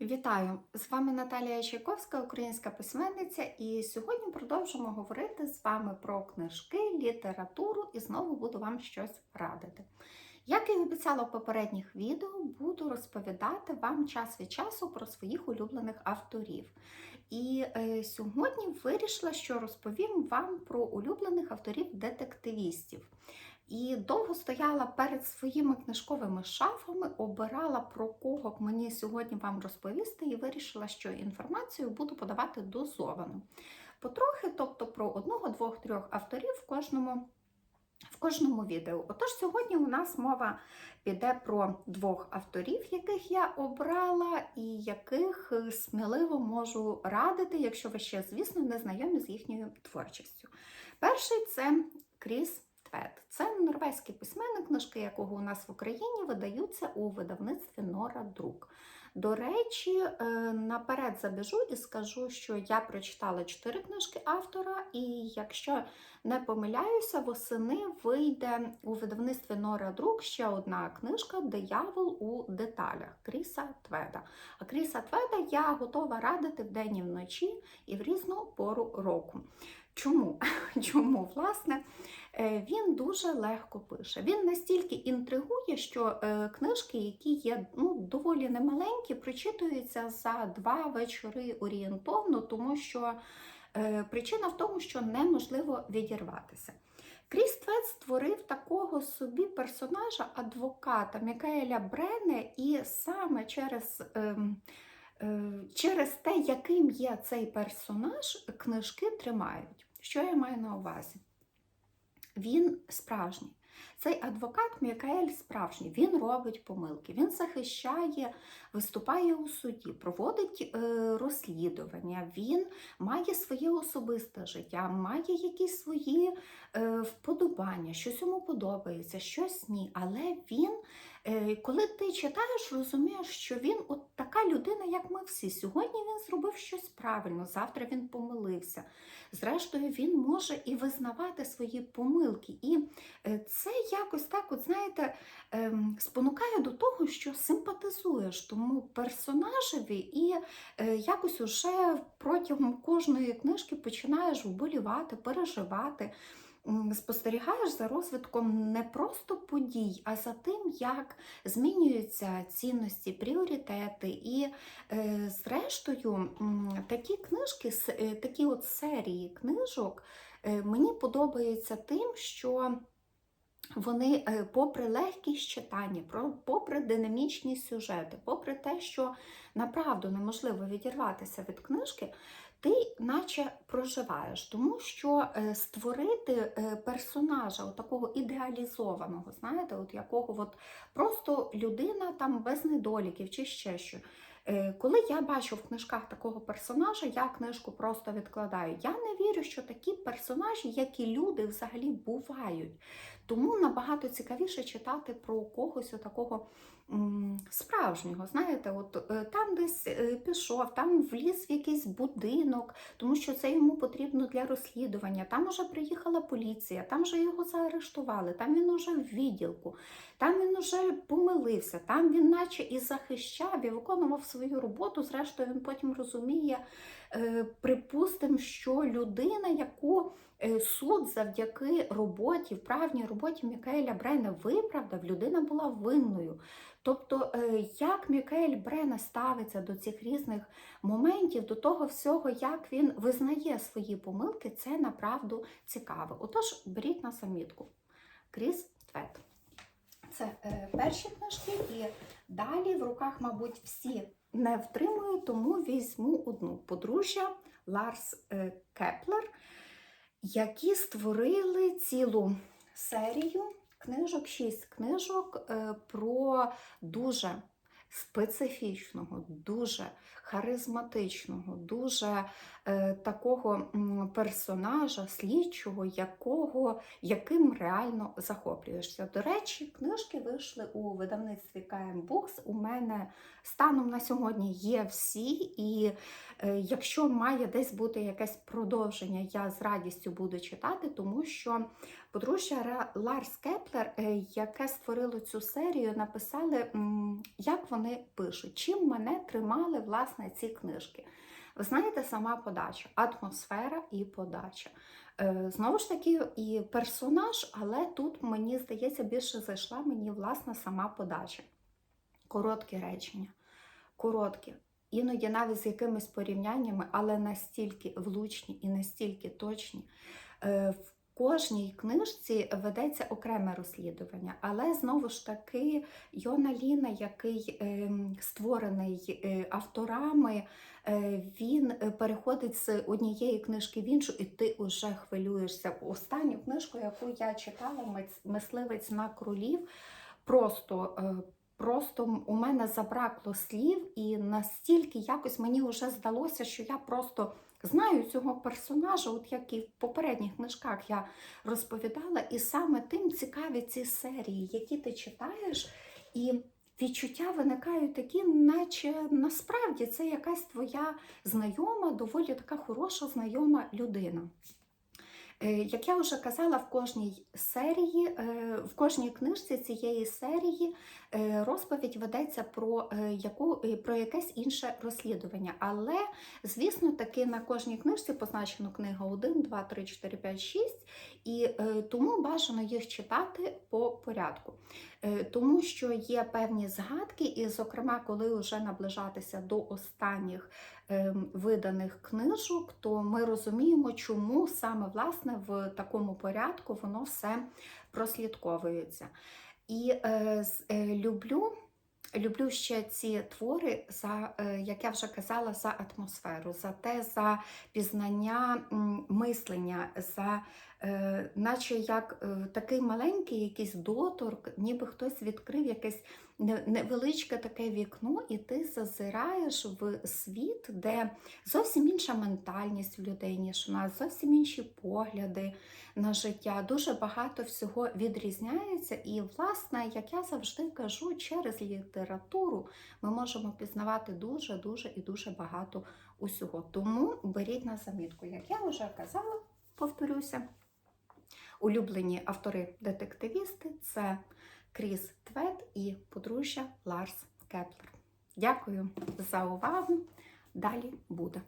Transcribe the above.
Вітаю! З вами Наталія Чайковська, українська письменниця, і сьогодні продовжимо говорити з вами про книжки, літературу і знову буду вам щось радити. Як і обіцяла в попередніх відео, буду розповідати вам час від часу про своїх улюблених авторів. І е, сьогодні вирішила, що розповім вам про улюблених авторів-детективістів. І довго стояла перед своїми книжковими шафами, обирала про кого б мені сьогодні вам розповісти, і вирішила, що інформацію буду подавати дозовано. Потрохи, тобто про одного, двох, трьох авторів в кожному. В кожному відео. Отож, сьогодні у нас мова піде про двох авторів, яких я обрала, і яких е, сміливо можу радити, якщо ви ще, звісно, не знайомі з їхньою творчістю. Перший це Кріс Твет. Це норвезький письменник, книжки якого у нас в Україні видаються у видавництві Нора Друк. До речі, е, наперед забіжу і скажу, що я прочитала чотири книжки автора, і якщо не помиляюся, восени вийде у видавництві Нора Друк ще одна книжка Диявол у деталях Кріса Тведа. А Кріса Тведа я готова радити вдень і вночі і в різну пору року. Чому? Чому, власне? Е, він дуже легко пише. Він настільки інтригує, що е, книжки, які є ну, доволі немаленькі, прочитуються за два вечори орієнтовно, тому що е, причина в тому, що неможливо відірватися. Кріс Твет створив такого собі персонажа, адвоката Мікаеля Брене, і саме через. Ем, Через те, яким є цей персонаж, книжки тримають. Що я маю на увазі? Він справжній. Цей адвокат Мікаель справжній, він робить помилки, він захищає, виступає у суді, проводить е, розслідування, він має своє особисте життя, має якісь свої е, вподобання, щось йому подобається, щось ні. Але він, е, коли ти читаєш, розумієш, що він от така людина, як ми всі. Сьогодні він зробив щось правильно, завтра він помилився. Зрештою, він може і визнавати свої помилки. І е, це якось так, от знаєте, ем, спонукає до того, що симпатизуєш тому персонажеві, і е, якось уже протягом кожної книжки починаєш вболівати, переживати. Спостерігаєш за розвитком не просто подій, а за тим, як змінюються цінності, пріоритети. І, е, зрештою, такі книжки, такі от серії книжок мені подобаються тим, що вони, е, попри легкість читання, попри динамічні сюжети, попри те, що направду неможливо відірватися від книжки, ти наче проживаєш, тому що е, створити е, персонажа, такого ідеалізованого, знаєте, от якого от просто людина там без недоліків чи ще що. Коли я бачу в книжках такого персонажа, я книжку просто відкладаю. Я не вірю, що такі персонажі, як і люди, взагалі бувають. Тому набагато цікавіше читати про когось такого справжнього. Знаєте, от е, там десь е, пішов, там вліз в якийсь будинок, тому що це йому потрібно для розслідування. Там уже приїхала поліція, там вже його заарештували, там він уже в відділку, там він уже помилився, там він, наче і захищав, і виконував свою роботу. Зрештою, він потім розуміє, е, припустимо, що людина, яку суд завдяки роботі, вправній роботі Мікаеля Брейна виправдав, людина була винною. Тобто, е, як Мікель Брене ставиться до цих різних моментів, до того всього, як він визнає свої помилки, це направду цікаво. Отож, беріть на самітку. Кріс Твет. Це е, перші книжки, і далі в руках, мабуть, всі не втримую, тому візьму одну подружжя Ларс е, Кеплер, які створили цілу серію книжок, шість книжок е, про дуже специфічного, дуже харизматичного, дуже е, такого персонажа, слідчого, якого, яким реально захоплюєшся. До речі, книжки вийшли у видавництві КМ Букс. У мене станом на сьогодні є всі, і е, якщо має десь бути якесь продовження, я з радістю буду читати, тому що подружжя Ларс Кеплер, е, яке створило цю серію, написали, як вони вони пишуть, чим мене тримали власне ці книжки. Ви знаєте, сама подача, атмосфера і подача. Е, Знову ж таки, і персонаж, але тут, мені здається, більше зайшла мені власне сама подача. Короткі речення, короткі, іноді навіть з якимись порівняннями, але настільки влучні і настільки точні. Кожній книжці ведеться окреме розслідування, але знову ж таки Йона Ліна, який ем, створений е, авторами, е, він е, переходить з однієї книжки в іншу, і ти вже хвилюєшся. Останню книжку, яку я читала, Мисливець на кролів, просто. Просто у мене забракло слів, і настільки якось мені вже здалося, що я просто знаю цього персонажа, от як і в попередніх книжках я розповідала, і саме тим цікаві ці серії, які ти читаєш, і відчуття виникають такі, наче насправді це якась твоя знайома, доволі така хороша знайома людина. Е, Як я вже казала, в кожній серії, е, в кожній книжці цієї серії е, розповідь ведеться про, яку, про якесь інше розслідування. Але, звісно, таки на кожній книжці позначено книга 1, 2, 3, 4, 5, 6, і е, тому бажано їх читати по порядку. Е, Тому що є певні згадки, і, зокрема, коли вже наближатися до останніх ем, виданих книжок, то ми розуміємо, чому саме власне в такому порядку воно все прослідковується. І е, е, люблю. Люблю ще ці твори за, е, як я вже казала, за атмосферу, за те, за пізнання мислення, за е, наче як е, такий маленький якийсь доторк, ніби хтось відкрив якесь невеличке таке вікно, і ти зазираєш в світ, де зовсім інша ментальність в людей, ніж у нас, зовсім інші погляди на життя. Дуже багато всього відрізняється. І, власне, як я завжди кажу, через літературу ми можемо пізнавати дуже, дуже і дуже багато усього. Тому беріть на замітку, як я вже казала, повторюся. Улюблені автори-детективісти це Кріс Твет і подружжя Ларс Кеплер. Дякую за увагу. Далі буде.